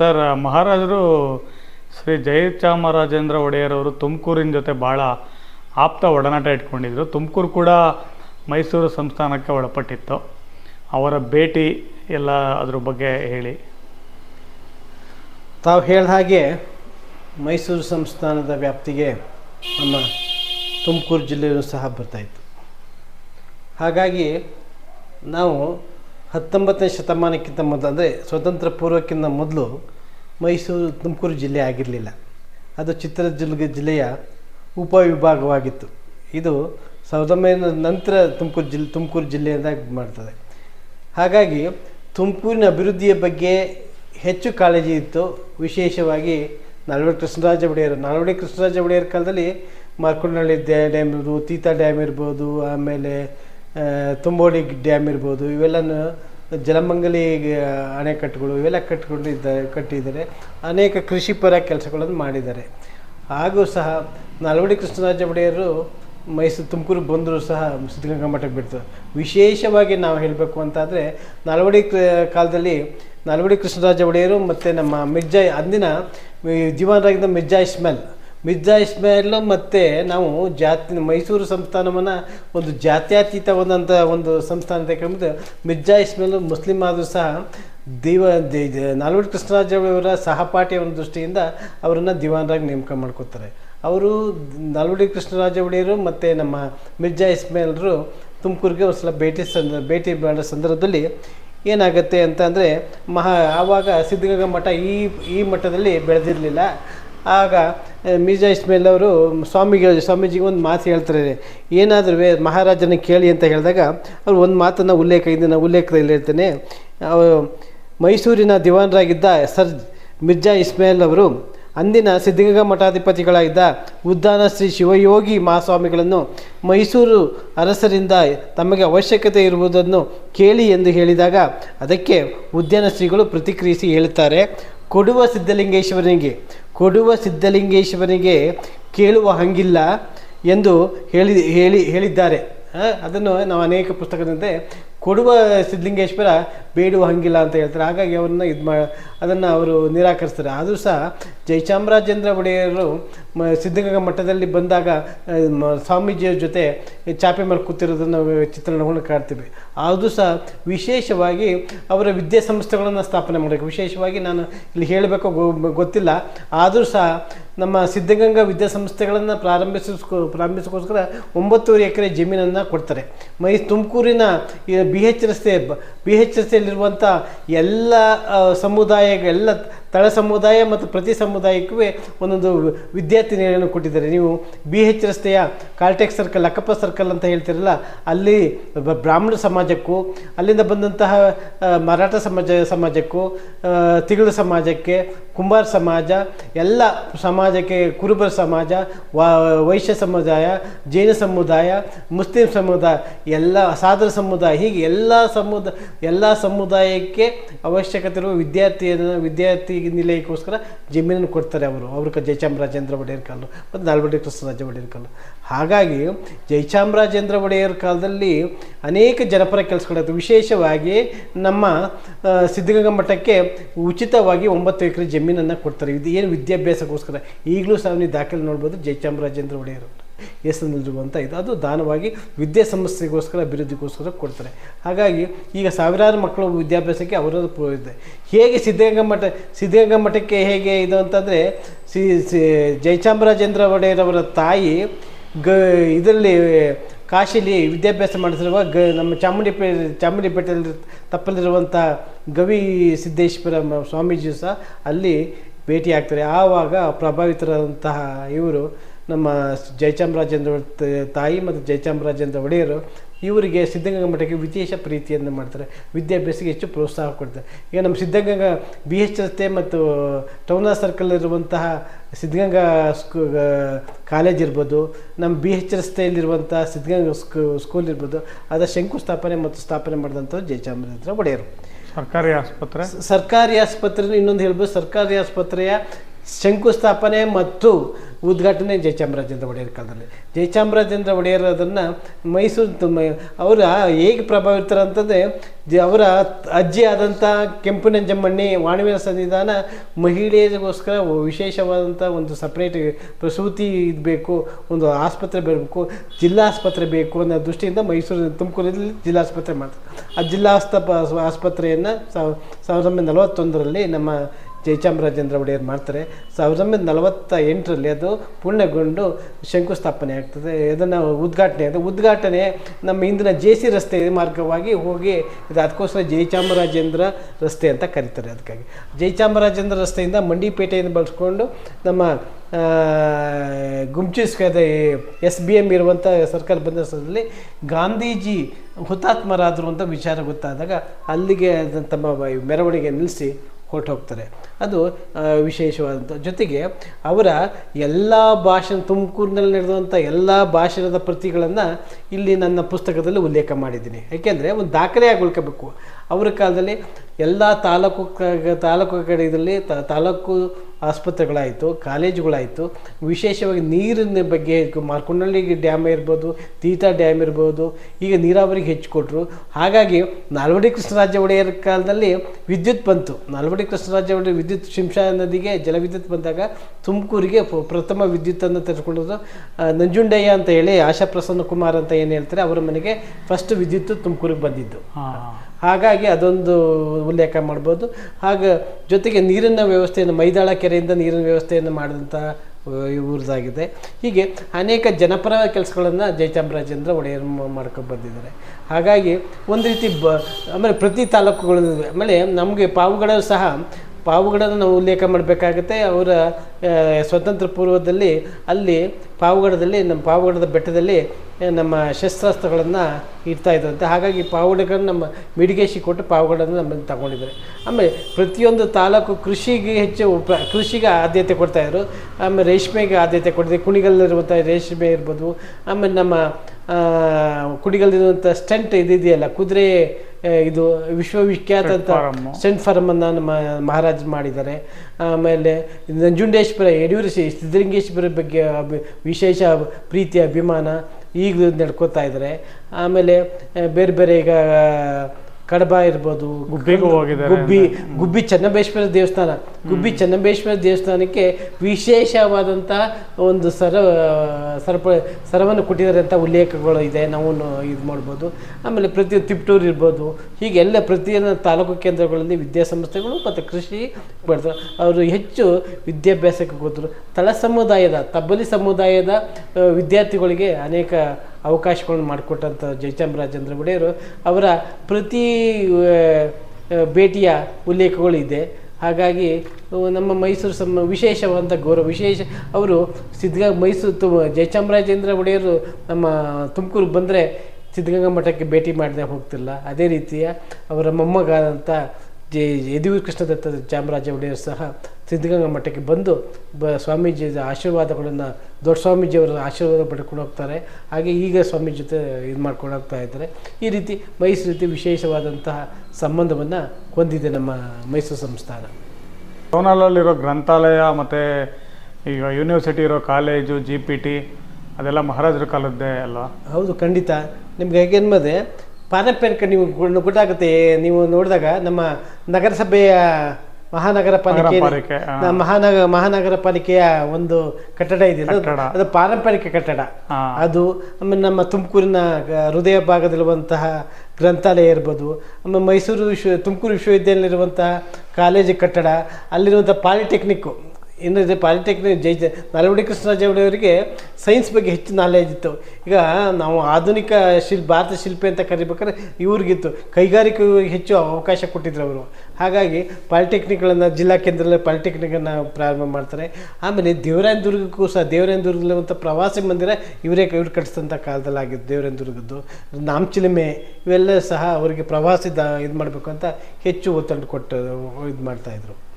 Sir, ಮಹಾರಾಜರು ಶ್ರೀ ಜಯಚಾಮರಾಜೇಂದ್ರ ಒಡೆಯರ್ ಅವರು ತುಮಕೂರಿನ ಜೊತೆ ಭಾಳ ಆಪ್ತ ಒಡನಾಟ ಇಟ್ಕೊಂಡಿದ್ರು. ತುಮಕೂರು ಕೂಡ ಮೈಸೂರು ಸಂಸ್ಥಾನಕ್ಕೆ ಒಳಪಟ್ಟಿತ್ತು. ಅವರ ಭೇಟಿ ಎಲ್ಲ ಅದ್ರ ಬಗ್ಗೆ ಹೇಳಿ. ತಾವು ಹೇಳಿದ ಹಾಗೆ ಮೈಸೂರು ಸಂಸ್ಥಾನದ ವ್ಯಾಪ್ತಿಗೆ ನಮ್ಮ ತುಮಕೂರು ಜಿಲ್ಲೆಯೂ ಸಹ ಬರ್ತಾಯಿತ್ತು ಹಾಗಾಗಿ ನಾವು ಹತ್ತೊಂಬತ್ತನೇ ಶತಮಾನಕ್ಕಿಂತ ಮೊದಲು, ಅಂದರೆ ಸ್ವತಂತ್ರ ಪೂರ್ವಕ್ಕಿಂತ ಮೊದಲು ಮೈಸೂರು ತುಮಕೂರು ಜಿಲ್ಲೆ ಆಗಿರಲಿಲ್ಲ. ಅದು ಚಿತ್ರದುರ್ಗ ಜಿಲ್ಲೆಯ ಉಪವಿಭಾಗವಾಗಿತ್ತು ಇದು ಸಾವಿರದ ಒಂಬೈನೂರ ನಂತರ ತುಮಕೂರು ಜಿಲ್ಲೆ ತುಮಕೂರು ಜಿಲ್ಲೆಯದಾಗಿ ಮಾಡ್ತದೆ. ಹಾಗಾಗಿ ತುಮಕೂರಿನ ಅಭಿವೃದ್ಧಿಯ ಬಗ್ಗೆ ಹೆಚ್ಚು ಕಾಳಜಿ ಇತ್ತು. ವಿಶೇಷವಾಗಿ ನಾಲ್ವಡಿ ಕೃಷ್ಣರಾಜ ಒಡೆಯರು, ನಾಲ್ವಡಿ ಕೃಷ್ಣರಾಜ ಒಡೆಯರ ಕಾಲದಲ್ಲಿ ಮಾರ್ಕೊಂಡಹಳ್ಳಿ ಡ್ಯಾಮ್ ಇರ್ಬೋದು, ತೀತಾ ಡ್ಯಾಮ್ ಇರ್ಬೋದು, ಆಮೇಲೆ ತುಂಬೋಡಿ ಡ್ಯಾಮ್ ಇರ್ಬೋದು, ಇವೆಲ್ಲನೂ ಜಲಮಂಗಲಿ ಅಣೆಕಟ್ಟುಗಳು ಇವೆಲ್ಲ ಇದ್ದ ಕಟ್ಟಿದ್ದಾರೆ. ಅನೇಕ ಕೃಷಿಪರ ಕೆಲಸಗಳನ್ನು ಮಾಡಿದ್ದಾರೆ. ಹಾಗೂ ಸಹ ನಾಲ್ವಡಿ ಕೃಷ್ಣರಾಜ ಒಡೆಯರು ಮೈಸೂರು ತುಮಕೂರು ಬಂದರೂ ಸಹ ಸಿದ್ಧಗಂಗಾ ಮಠಕ್ಕೆ ಬಿಡ್ತು ವಿಶೇಷವಾಗಿ ನಾವು ಹೇಳಬೇಕು ಅಂತಾದರೆ, ನಾಲ್ವಡಿ ಕಾಲದಲ್ಲಿ ನಾಲ್ವಡಿ ಕೃಷ್ಣರಾಜ ಒಡೆಯರು ಮತ್ತು ನಮ್ಮ ಮಿರ್ಜಾ, ಅಂದಿನ ದಿವಾನರಾಗಿದ್ದ ಮಿರ್ಜಾ ಇಸ್ಮೇಲ್ ಮಿರ್ಜಾ ಇಸ್ಮಾಯಿಲ್ ಮತ್ತು ನಾವು ಜಾತಿ, ಮೈಸೂರು ಸಂಸ್ಥಾನವನ್ನು ಒಂದು ಜಾತ್ಯತೀತವಾದಂಥ ಒಂದು ಸಂಸ್ಥಾನ ತೆಗೆದು ಮಿರ್ಜಾ ಇಸ್ಮಾಯಿಲ್ ಮುಸ್ಲಿಂ ಆದರೂ ಸಹ ದೇವ ನಾಲ್ವಡಿ ಕೃಷ್ಣರಾಜ ಅವರ ಸಹಪಾಠಿಯ ಒಂದು ದೃಷ್ಟಿಯಿಂದ ಅವರನ್ನು ದಿವಾನರಾಗಿ ನೇಮಕ ಮಾಡ್ಕೋತಾರೆ. ಅವರು ನಾಲ್ವಡಿ ಕೃಷ್ಣರಾಜ ಒಡೆಯರು ಮತ್ತು ನಮ್ಮ ಮಿರ್ಜಾ ಇಸ್ಮಾಯಿಲ್ರು ತುಮಕೂರಿಗೆ ಒಂದು ಸಲ ಭೇಟಿ ಸಂದ, ಭೇಟಿ ಮಾಡೋ ಸಂದರ್ಭದಲ್ಲಿ ಏನಾಗುತ್ತೆ ಅಂತ ಅಂದರೆ ಮಹಾ, ಆವಾಗ ಸಿದ್ಧಗಂಗಾ ಮಠ ಈ ಈ ಮಠದಲ್ಲಿ ಬೆಳೆದಿರಲಿಲ್ಲ. ಆಗ ಮಿರ್ಜಾ ಇಸ್ಮೇಲ್ ಅವರು ಸ್ವಾಮಿಗೆ ಸ್ವಾಮೀಜಿಗೆ ಒಂದು ಮಾತು ಹೇಳ್ತಾರೆ. ಏನಾದರೂ ಮಹಾರಾಜನ ಕೇಳಿ ಅಂತ ಹೇಳಿದಾಗ ಅವ್ರು ಒಂದು ಮಾತನ್ನು ಉಲ್ಲೇಖ ಇದನ್ನು ಉಲ್ಲೇಖದಲ್ಲಿ ಹೇಳ್ತೇನೆ. ಮೈಸೂರಿನ ದಿವಾನರಾಗಿದ್ದ ಸರ್ ಮಿರ್ಜಾ ಇಸ್ಮೇಲ್ ಅವರು, ಅಂದಿನ ಸಿದ್ಧಗಂಗಾ ಮಠಾಧಿಪತಿಗಳಾಗಿದ್ದ ಉದ್ದಾನ ಶ್ರೀ ಶಿವಯೋಗಿ ಮಹಾಸ್ವಾಮಿಗಳನ್ನು ಮೈಸೂರು ಅರಸರಿಂದ ತಮಗೆ ಅವಶ್ಯಕತೆ ಇರುವುದನ್ನು ಕೇಳಿ ಎಂದು ಹೇಳಿದಾಗ ಅದಕ್ಕೆ ಉದ್ಯಾನ ಶ್ರೀಗಳು ಪ್ರತಿಕ್ರಿಯಿಸಿ ಹೇಳುತ್ತಾರೆ ಕೊಡುವ ಸಿದ್ಧಲಿಂಗೇಶ್ವರನಿಗೆ ಕೊಡುವ ಸಿದ್ಧಲಿಂಗೇಶ್ವರನಿಗೆ ಕೇಳುವ ಹಂಗಿಲ್ಲ ಎಂದು ಹೇಳಿ ಹೇಳಿ ಹೇಳಿದ್ದಾರೆ. ಅದನ್ನು ನಾವು ಅನೇಕ ಪುಸ್ತಕದಂತೆ ಕೊಡುವ ಸಿದ್ಧಲಿಂಗೇಶ್ವರ ಬೇಡುವ ಹಂಗಿಲ್ಲ ಅಂತ ಹೇಳ್ತಾರೆ. ಹಾಗಾಗಿ ಅವ್ರನ್ನ ಇದು ಮಾ, ಅದನ್ನು ಅವರು ನಿರಾಕರಿಸ್ತಾರೆ. ಆದರೂ ಸಹ ಜಯಚಾಮರಾಜೇಂದ್ರ ಒಡೆಯರು ಮ, ಸಿದ್ಧಗಂಗಾ ಮಠದಲ್ಲಿ ಬಂದಾಗ ಸ್ವಾಮೀಜಿಯವ್ರ ಜೊತೆ ಚಾಪೆ ಮೇಲೆ ಕೂತಿರೋದನ್ನು ಚಿತ್ರಣವನ್ನು ಕಾಡ್ತೀವಿ ಆದರೂ ಸಹ ವಿಶೇಷವಾಗಿ ಅವರ ವಿದ್ಯಾಸಂಸ್ಥೆಗಳನ್ನು ಸ್ಥಾಪನೆ ಮಾಡಬೇಕು. ವಿಶೇಷವಾಗಿ ನಾನು ಇಲ್ಲಿ ಹೇಳಬೇಕು ಗೊತ್ತಿಲ್ಲ. ಆದರೂ ಸಹ ನಮ್ಮ ಸಿದ್ಧಗಂಗಾ ವಿದ್ಯಾಸಂಸ್ಥೆಗಳನ್ನು ಪ್ರಾರಂಭಿಸೋ ಪ್ರಾರಂಭಿಸೋಕ್ಕೋಸ್ಕರ ಒಂಬತ್ತೂವರೆ ಎಕರೆ ಜಮೀನನ್ನು ಕೊಡ್ತಾರೆ. ಮೈ, ತುಮಕೂರಿನ ಬಿ ಎಚ್ ರಸ್ತೆ ಬಿ ಎಚ್ ರಸ್ತೆಯಲ್ಲಿರುವಂಥ ಎಲ್ಲ ಸಮುದಾಯಗಳೆಲ್ಲ ತಳ ಸಮುದಾಯ ಮತ್ತು ಪ್ರತಿ ಸಮುದಾಯಕ್ಕೂ ಒಂದೊಂದು ವಿದ್ಯಾರ್ಥಿ ನಿಲಯವನ್ನು ಕೊಟ್ಟಿದ್ದಾರೆ. ನೀವು ಬಿ ಎಚ್ ರಸ್ತೆಯ ಕಾಲ್ಟೆಕ್ ಸರ್ಕಲ್ ಅಕ್ಕಪ್ಪ ಸರ್ಕಲ್ ಅಂತ ಹೇಳ್ತಿರಲ್ಲ, ಅಲ್ಲಿ ಬ್ರಾಹ್ಮಣ ಸಮಾಜಕ್ಕೂ, ಅಲ್ಲಿಂದ ಬಂದಂತಹ ಮರಾಠ ಸಮಾಜ, ಸಮಾಜಕ್ಕೂ ತಿಗಳು ಸಮಾಜಕ್ಕೆ, ಕುಂಬಾರ ಸಮಾಜ, ಎಲ್ಲ ಸಮಾಜಕ್ಕೆ ಕುರುಬರ ಸಮಾಜ ವೈಶ್ಯ ಸಮುದಾಯ, ಜೈನ ಸಮುದಾಯ, ಮುಸ್ಲಿಂ ಸಮುದಾಯ, ಎಲ್ಲ ಸಾದರ ಸಮುದಾಯ, ಹೀಗೆ ಎಲ್ಲ ಸಮುದಾಯ ಎಲ್ಲ ಸಮುದಾಯಕ್ಕೆ ಅವಶ್ಯಕತೆ ಇರುವ ವಿದ್ಯಾರ್ಥಿಯನ್ನು, ವಿದ್ಯಾರ್ಥಿ ನಿಲಯಕ್ಕೋಸ್ಕರ ಜಮೀನನ್ನು ಕೊಡ್ತಾರೆ ಅವರು. ಅವರು ಜಯಚಾಮರಾಜೇಂದ್ರ ಒಡೆಯರ್ ಕಾಲು ಮತ್ತು ನಾಲ್ವಡಿ ಕೃಷ್ಣರಾಜ ಒಡೆಯರ್ ಕಾಲು ಹಾಗಾಗಿ ಜಯಚಾಮರಾಜೇಂದ್ರ ಒಡೆಯರ್ ಕಾಲದಲ್ಲಿ ಅನೇಕ ಜನಪರ ಕೆಲಸಗಳಾಯಿತು ವಿಶೇಷವಾಗಿ ನಮ್ಮ ಸಿದ್ಧಗಂಗಾ ಮಠಕ್ಕೆ ಉಚಿತವಾಗಿ ಒಂಬತ್ತು ಎಕರೆ ಜಮೀನನ್ನು ಕೊಡ್ತಾರೆ. ಇದು ಏನು ವಿದ್ಯಾಭ್ಯಾಸಕ್ಕೋಸ್ಕರ? ಈಗಲೂ ಸಹ ನೀವು ದಾಖಲೆ ನೋಡ್ಬೋದು ಜಯಚಾಮರಾಜೇಂದ್ರ ಒಡೆಯರ್. ಹೆಸರಿನಲ್ಲಿರುವಂಥ ಇದು. ಅದು ದಾನವಾಗಿ ವಿದ್ಯಾಸಂಸ್ಥೆಗೋಸ್ಕರ ಅಭಿವೃದ್ಧಿಗೋಸ್ಕರ ಕೊಡ್ತಾರೆ. ಹಾಗಾಗಿ ಈಗ ಸಾವಿರಾರು ಮಕ್ಕಳು ವಿದ್ಯಾಭ್ಯಾಸಕ್ಕೆ ಅವರದ್ದು ಇದೆ ಹೇಗೆ ಸಿದ್ಧಗಂಗಾ ಮಠ, ಸಿದ್ಧಗಂಗಾ ಮಠಕ್ಕೆ ಹೇಗೆ ಇದು ಅಂತಂದರೆ, ಸಿ ಸಿ, ಜಯಚಾಮರಾಜೇಂದ್ರ ಒಡೆಯರವರ ತಾಯಿ ಗ, ಇದರಲ್ಲಿ ಕಾಶಿಲಿ ವಿದ್ಯಾಭ್ಯಾಸ ಮಾಡಿಸಿರುವ ಗ, ನಮ್ಮ ಚಾಮುಂಡಿ ಪೇ ಚಾಮುಂಡಿಪೇಟೆಯಲ್ಲಿ ತಪ್ಪಲಿರುವಂಥ ಗವಿ ಸಿದ್ದೇಶ್ವರ ಸ್ವಾಮೀಜಿ ಸಹ ಅಲ್ಲಿ ಭೇಟಿ ಆಗ್ತಾರೆ ಆವಾಗ ಪ್ರಭಾವಿತರಾದಂತಹ ಇವರು ನಮ್ಮ ಜಯಚಾಮರಾಜೇಂದ್ರ ತಾಯಿ ಮತ್ತು ಜಯಚಾಮರಾಜೇಂದ್ರ ಒಡೆಯರು ಇವರಿಗೆ ಸಿದ್ಧಗಂಗಾ ಮಠಕ್ಕೆ ವಿಶೇಷ ಪ್ರೀತಿಯನ್ನು ಮಾಡ್ತಾರೆ. ವಿದ್ಯಾಭ್ಯಾಸಕ್ಕೆ ಹೆಚ್ಚು ಪ್ರೋತ್ಸಾಹ ಕೊಡ್ತಾರೆ. ಈಗ ನಮ್ಮ ಸಿದ್ಧಗಂಗಾ ಬಿ ಎಚ್ ರಸ್ತೆ ಮತ್ತು ಟೌನಾ ಸರ್ಕಲ್ ಇರುವಂತಹ ಸಿದ್ಧಗಂಗಾ ಸ್ಕೂ ಕಾಲೇಜ್ ಇರ್ಬೋದು ನಮ್ಮ ಬಿ ಎಚ್ ರಸ್ತೆಯಲ್ಲಿರುವಂಥ ಸಿದ್ಧಗಂಗಾ ಸ್ಕೂ ಸ್ಕೂಲ್ ಇರ್ಬೋದು ಅದರ ಶಂಕುಸ್ಥಾಪನೆ ಮತ್ತು ಸ್ಥಾಪನೆ ಮಾಡಿದಂಥವ್ರು ಜಯಚಾಮರಾಜೇಂದ್ರ ಒಡೆಯರು. ಸರ್ಕಾರಿ ಆಸ್ಪತ್ರೆ? ಸರ್ಕಾರಿ ಆಸ್ಪತ್ರೆ ಇನ್ನೊಂದು ಹೇಳ್ಬೋದು. ಸರ್ಕಾರಿ ಆಸ್ಪತ್ರೆಯ ಶಂಕುಸ್ಥಾಪನೆ ಮತ್ತು ಉದ್ಘಾಟನೆ ಜಯಚಾಮರಾಜೇಂದ್ರ ಒಡೆಯರ್ ಕಾಲದಲ್ಲಿ. ಜಯಚಾಮರಾಜೇಂದ್ರ ಒಡೆಯರ್ ಅದನ್ನು ಮೈಸೂರು ತುಂಬ, ಅವರ ಹೇಗೆ ಪ್ರಭಾವಿತರಂತಂದರೆ ಜ- ಅವರ ಅಜ್ಜಿ ಆದಂಥ ಕೆಂಪು ನಂಜಮ್ಮಣ್ಣಿ ವಾಣಿವಿನ ಸನ್ನಿಧಾನ ಮಹಿಳೆಯರಿಗೋಸ್ಕರ ವಿಶೇಷವಾದಂಥ ಒಂದು ಸಪ್ರೇಟ್ ಪ್ರಸೂತಿ ಇದು ಬೇಕು ಒಂದು ಆಸ್ಪತ್ರೆ ಬರಬೇಕು ಜಿಲ್ಲಾಸ್ಪತ್ರೆ ಬೇಕು ಅನ್ನೋ ದೃಷ್ಟಿಯಿಂದ ಮೈಸೂರು ತುಮಕೂರಲ್ಲಿ ಜಿಲ್ಲಾ ಆಸ್ಪತ್ರೆ ಮಾಡ್ತಾರೆ. ಆ ಜಿಲ್ಲಾಸ್ತ ಆಸ್ಪತ್ರೆಯನ್ನು ಸಾವ್ ಸಾವಿರದ ಒಂಬೈನೂರ ನಲವತ್ತೊಂದರಲ್ಲಿ ನಮ್ಮ ಜಯಚಾಮರಾಜೇಂದ್ರ ಒಡೆಯರ್ ಮಾಡ್ತಾರೆ. ಸಾವಿರದ ಒಂಬೈನೂರ ನಲವತ್ತ ಎಂಟರಲ್ಲಿ ಅದು ಪೂರ್ಣಗೊಂಡು ಶಂಕುಸ್ಥಾಪನೆ ಆಗ್ತದೆ. ಇದನ್ನು ಉದ್ಘಾಟನೆ ಅದು ಉದ್ಘಾಟನೆ ನಮ್ಮ ಇಂದಿನ ಜೆ ಸಿ ರಸ್ತೆ ಮಾರ್ಗವಾಗಿ ಹೋಗಿ ಇದು ಅದಕ್ಕೋಸ್ಕರ ಜಯಚಾಮರಾಜೇಂದ್ರ ರಸ್ತೆ ಅಂತ ಕರೀತಾರೆ ಅದಕ್ಕಾಗಿ. ಜಯಚಾಮರಾಜೇಂದ್ರ ರಸ್ತೆಯಿಂದ ಮಂಡಿಪೇಟೆಯನ್ನು ಬಳಸ್ಕೊಂಡು ನಮ್ಮ ಗುಂಚಿಸ್ಕದ ಎಸ್ ಬಿ ಎಂ ಇರುವಂಥ ಸರ್ಕಾರ ಬಂದ ಸ್ಥಳದಲ್ಲಿ ಗಾಂಧೀಜಿ ಹುತಾತ್ಮರಾದರು ಅಂತ ವಿಚಾರ ಗೊತ್ತಾದಾಗ ಅಲ್ಲಿಗೆ ತಮ್ಮ ಮೆರವಣಿಗೆ ನಿಲ್ಲಿಸಿ ಹೊರಟೋಗ್ತಾರೆ. ಅದು ವಿಶೇಷವಾದಂಥ ಜೊತೆಗೆ ಅವರ ಎಲ್ಲ ಭಾಷಣ ತುಮಕೂರಿನಲ್ಲಿ ನಡೆದಂಥ ಎಲ್ಲ ಭಾಷಣದ ಪ್ರತಿಗಳನ್ನು ಇಲ್ಲಿ ನನ್ನ ಪುಸ್ತಕದಲ್ಲಿ ಉಲ್ಲೇಖ ಮಾಡಿದ್ದೀನಿ. ಏಕೆಂದರೆ ಒಂದು ದಾಖಲೆಯಾಗಿ ಉಳ್ಕೋಬೇಕು ಅವರ ಕಾಲದಲ್ಲಿ ಎಲ್ಲ ತಾಲೂಕು ತಾಲೂಕು ಕಡೆಯಲ್ಲಿ ತಾಲೂಕು ಆಸ್ಪತ್ರೆಗಳಾಯಿತು, ಕಾಲೇಜುಗಳಾಯಿತು. ವಿಶೇಷವಾಗಿ ನೀರಿನ ಬಗ್ಗೆ ಮಾರ್ಕೊಂಡಳ್ಳಿ ಡ್ಯಾಮ್ ಇರ್ಬೋದು, ತೀತಾ ಡ್ಯಾಮ್ ಇರ್ಬೋದು, ಈಗ ನೀರಾವರಿಗೆ ಹೆಚ್ಚು ಕೊಟ್ಟರು ಹಾಗಾಗಿ ನಾಲ್ವಡಿ ಕೃಷ್ಣರಾಜ ಒಡೆಯರ್ ಕಾಲದಲ್ಲಿ ವಿದ್ಯುತ್ ಬಂತು. ನಾಲ್ವಡಿ ಕೃಷ್ಣರಾಜ ಒಡೆಯರ್ ವಿದ್ಯುತ್ ಶಿಂಷಾ ನದಿಗೆ ಜಲವಿದ್ಯುತ್ ಬಂದಾಗ ತುಮಕೂರಿಗೆ ಪ್ರಥಮ ವಿದ್ಯುತ್ತನ್ನು ತೆಗೆದುಕೊಂಡದ್ದು ಆ, ನಂಜುಂಡಯ್ಯ ಅಂತ ಹೇಳಿ ಆಶಾ ಪ್ರಸನ್ನ ಕುಮಾರ್ ಅಂತ ಏನು ಹೇಳ್ತಾರೆ ಅವರ ಮನೆಗೆ ಫಸ್ಟ್ ವಿದ್ಯುತ್ ತುಮಕೂರಿಗೆ ಬಂದಿದ್ದು. ಹಾಗಾಗಿ ಅದೊಂದು ಉಲ್ಲೇಖ ಮಾಡ್ಬೋದು. ಹಾಗ ಜೊತೆಗೆ ನೀರಿನ ವ್ಯವಸ್ಥೆಯನ್ನು ಮೈದಾಳ ಕೆರೆಯಿಂದ ನೀರಿನ ವ್ಯವಸ್ಥೆಯನ್ನು ಮಾಡಿದಂಥ ಇವ್ರದ್ದಾಗಿದೆ ಹೀಗೆ ಅನೇಕ ಜನಪರ ಕೆಲಸಗಳನ್ನು ಜಯಚಾಮರಾಜೇಂದ್ರ ಒಡೆಯರ್ ಮಾಡ್ಕೊಂಡು ಬಂದಿದ್ದಾರೆ. ಹಾಗಾಗಿ ಒಂದು ರೀತಿ ಬ ಆಮೇಲೆ ಪ್ರತಿ ತಾಲೂಕುಗಳು ಆಮೇಲೆ ನಮಗೆ ಪಾವುಗಳು ಸಹ ಪಾವುಗಡನ್ನು ನಾವು ಉಲ್ಲೇಖ ಮಾಡಬೇಕಾಗುತ್ತೆ. ಅವರ ಸ್ವತಂತ್ರ ಪೂರ್ವದಲ್ಲಿ ಅಲ್ಲಿ ಪಾವುಗಡದಲ್ಲಿ, ನಮ್ಮ ಪಾವುಗಡದ ಬೆಟ್ಟದಲ್ಲಿ ನಮ್ಮ ಶಸ್ತ್ರಾಸ್ತ್ರಗಳನ್ನು ಇಡ್ತಾ ಇದ್ರಂತೆ. ಹಾಗಾಗಿ ಪಾವುಗಡಗಳನ್ನು ನಮ್ಮ ಮಿಡಿಗೇಶಿ ಕೊಟ್ಟು ಪಾವುಗಡನ್ನು ನಮ್ಮನ್ನು ತಗೊಂಡಿದ್ದಾರೆ. ಆಮೇಲೆ ಪ್ರತಿಯೊಂದು ತಾಲೂಕು ಕೃಷಿಗೆ ಹೆಚ್ಚು ಉಪ, ಕೃಷಿಗೆ ಆದ್ಯತೆ ಕೊಡ್ತಾಯಿದ್ರು ಆಮೇಲೆ ರೇಷ್ಮೆಗೆ ಆದ್ಯತೆ ಕೊಡ್ತಾರೆ ಕುಣಿಗಲ್ಲಿರುವಂಥ ರೇಷ್ಮೆ ಇರ್ಬೋದು. ಆಮೇಲೆ ನಮ್ಮ ಕುಣಿಗಲ್ಲಿರುವಂಥ ಸ್ಟೆಂಟ್ ಇದಿದೆಯಲ್ಲ, ಕುದುರೆ ಇದು ವಿಶ್ವವಿಖ್ಯಾತ. ಸೆಂಟ್ ಫಾರಮನ್ನು ನಮ್ಮ ಮಹಾರಾಜರು ಮಾಡಿದ್ದಾರೆ ಆಮೇಲೆ ನಂಜುಂಡೇಶ್ವರ ಯಡಿಯೂರು ಸಿದ್ಧಲಿಂಗೇಶ್ವರ ಬಗ್ಗೆ ವಿಶೇಷ ಪ್ರೀತಿ ಅಭಿಮಾನ ಈಗಲೂ ನಡ್ಕೋತಾ ಇದ್ದಾರೆ ಆಮೇಲೆ ಬೇರೆ ಬೇರೆ ಈಗ ಕಡಬ ಇರ್ಬೋದು ಗುಬ್ಬಿಗೂ ಹೋಗಿದ್ದಾರೆ ಗುಬ್ಬಿ ಗುಬ್ಬಿ ಚನ್ನಬೇಶ್ವರ ದೇವಸ್ಥಾನ. ಗುಬ್ಬಿ ಚನ್ನಬೇಶ್ವರ ದೇವಸ್ಥಾನಕ್ಕೆ ವಿಶೇಷವಾದಂತಹ ಒಂದು ಸರ ಸರಪ ಸರವನ್ನು ಕೊಟ್ಟಿದ್ದಾರೆ ಅಂತ ಉಲ್ಲೇಖಗಳು ಇದೆ. ನಾವು ಇದು ಮಾಡ್ಬೋದು. ಆಮೇಲೆ ಪ್ರತಿ ತಿಪ್ಟೂರು ಇರ್ಬೋದು. ಹೀಗೆ ಎಲ್ಲ ಪ್ರತಿಯೊಂದು ತಾಲೂಕು ಕೇಂದ್ರಗಳಲ್ಲಿ ವಿದ್ಯಾಸಂಸ್ಥೆಗಳು ಮತ್ತು ಕೃಷಿ ಮಾಡ್ತಾರೆ ಅವರು ಹೆಚ್ಚು ವಿದ್ಯಾಭ್ಯಾಸಕ್ಕೆ ಹೋದರು. ತಳ ಸಮುದಾಯದ ತಬ್ಬಲಿ ಸಮುದಾಯದ ವಿದ್ಯಾರ್ಥಿಗಳಿಗೆ ಅನೇಕ ಅವಕಾಶಗಳನ್ನು ಮಾಡಿಕೊಟ್ಟಂಥ ಜಯಚಾಮರಾಜೇಂದ್ರ ಒಡೆಯರು ಅವರ ಪ್ರತಿ ಭೇಟಿಯ ಉಲ್ಲೇಖಗಳಿದೆ ಹಾಗಾಗಿ ನಮ್ಮ ಮೈಸೂರು ಸಮ ವಿಶೇಷವಾದಂಥ ಗೌರವ, ವಿಶೇಷ ಅವರು ಸಿದ್ಧಗಂಗಾ ಮೈಸೂರು ತು ಜಯಚಾಮರಾಜೇಂದ್ರ ಒಡೆಯರು ನಮ್ಮ ತುಮಕೂರಿಗೆ ಬಂದರೆ ಸಿದ್ಧಗಂಗಾ ಮಠಕ್ಕೆ ಭೇಟಿ ಮಾಡದೆ ಹೋಗ್ತಿಲ್ಲ. ಅದೇ ರೀತಿಯ ಅವರ ಮೊಮ್ಮಗಾದಂಥ ಜೆ ಯದುವೀರ್ ಕೃಷ್ಣದತ್ತ ಚಾಮರಾಜ ಒಡೆಯರು ಸಹ ಸಿದ್ಧಗಂಗಾ ಮಠಕ್ಕೆ ಬಂದು ಬ ಸ್ವಾಮೀಜಿ ಆಶೀರ್ವಾದಗಳನ್ನು ದೊಡ್ಡ ಸ್ವಾಮೀಜಿಯವರ ಆಶೀರ್ವಾದ ಪಡ್ಕೊಂಡು ಹೋಗ್ತಾರೆ. ಹಾಗೆ ಈಗ ಸ್ವಾಮಿ ಜೊತೆ ಇದು ಮಾಡ್ಕೊಂಡು ಹೋಗ್ತಾ ಇದ್ದಾರೆ. ಈ ರೀತಿ ಮೈಸೂರು ರೀತಿ ವಿಶೇಷವಾದಂತಹ ಸಂಬಂಧವನ್ನು ಹೊಂದಿದೆ ನಮ್ಮ ಮೈಸೂರು ಸಂಸ್ಥಾನ. ಸೋನಾಲಲ್ಲಿರೋ ಗ್ರಂಥಾಲಯ ಮತ್ತು ಈಗ ಯೂನಿವರ್ಸಿಟಿ ಇರೋ ಕಾಲೇಜು ಜಿ ಪಿ ಟಿ ಅದೆಲ್ಲ ಮಹಾರಾಜರ ಕಾಲದ್ದೇ ಅಲ್ವಾ? ಹೌದು ಖಂಡಿತ. ನಿಮ್ಗೆ ಹೇಗೆ ಪಾರಂಪರಿಕ ನೀವು ಗೊತ್ತಾಗುತ್ತೆ ನೀವು ನೋಡಿದಾಗ ನಮ್ಮ ನಗರಸಭೆಯ ಮಹಾನಗರ ಪಾಲಿಕೆ ಮಹಾನಗರ ಮಹಾನಗರ ಪಾಲಿಕೆಯ ಒಂದು ಕಟ್ಟಡ ಇದೆ. ಅದು- ಪಾರಂಪರಿಕ ಕಟ್ಟಡ. ಅದು ಆಮೇಲೆ ನಮ್ಮ ತುಮಕೂರಿನ ಹೃದಯ ಭಾಗದಲ್ಲಿರುವಂತಹ ಗ್ರಂಥಾಲಯ ಇರ್ಬೋದು. ಆಮೇಲೆ ಮೈಸೂರು ವಿಶ್ವ ತುಮಕೂರು ಇರುವಂತಹ ಕಾಲೇಜು ಕಟ್ಟಡ. ಅಲ್ಲಿರುವಂಥ ಪಾಲಿಟೆಕ್ನಿಕ್ಕು. ಏನಿದೆ ಪಾಲಿಟೆಕ್ನಿಕ್ ಜೈ ಜ- ನಾಲ್ವಡಿ ಕೃಷ್ಣರಾಜ ಅವರಿಗೆ ಸೈನ್ಸ್ ಬಗ್ಗೆ ಹೆಚ್ಚು ನಾಲೆಜ್ ಇತ್ತು. ಈಗ ನಾವು ಆಧುನಿಕ ಶಿಲ್, ಭಾರತ ಶಿಲ್ಪಿ ಅಂತ ಕರಿಬೇಕಾದ್ರೆ ಇವ್ರಿಗಿತ್ತು. ಕೈಗಾರಿಕೆಗೆ ಹೆಚ್ಚು ಅವಕಾಶ ಕೊಟ್ಟಿದ್ರು ಅವರು. ಹಾಗಾಗಿ ಪಾಲಿಟೆಕ್ನಿಕ್ಗಳನ್ನು ಜಿಲ್ಲಾ ಕೇಂದ್ರದಲ್ಲಿ ಪಾಲಿಟೆಕ್ನಿಕನ್ನು ಪ್ರಾರಂಭ ಮಾಡ್ತಾರೆ. ಆಮೇಲೆ ದೇವರಾಯನ ದುರ್ಗಕ್ಕೂ ಸಹ ದೇವರಾಯನ ದುರ್ಗದಲ್ಲಿರುವಂಥ ಪ್ರವಾಸಿ ಮಂದಿರ ಇವರೇ ಇವ್ರು ಕಟ್ಟಿಸಿದಂಥ ಕಾಲದಲ್ಲಾಗಿದ್ದು ದೇವರಾಯನ ದುರ್ಗದ್ದು ನಾಮಚಿಲುಮೆ ಇವೆಲ್ಲ ಸಹ ಅವರಿಗೆ ಪ್ರವಾಸಿ ಇದು ಮಾಡಬೇಕು ಅಂತ ಹೆಚ್ಚು ಒತ್ತಡ ಕೊಟ್ಟು ಇದು ಮಾಡ್ತಾಯಿದ್ರು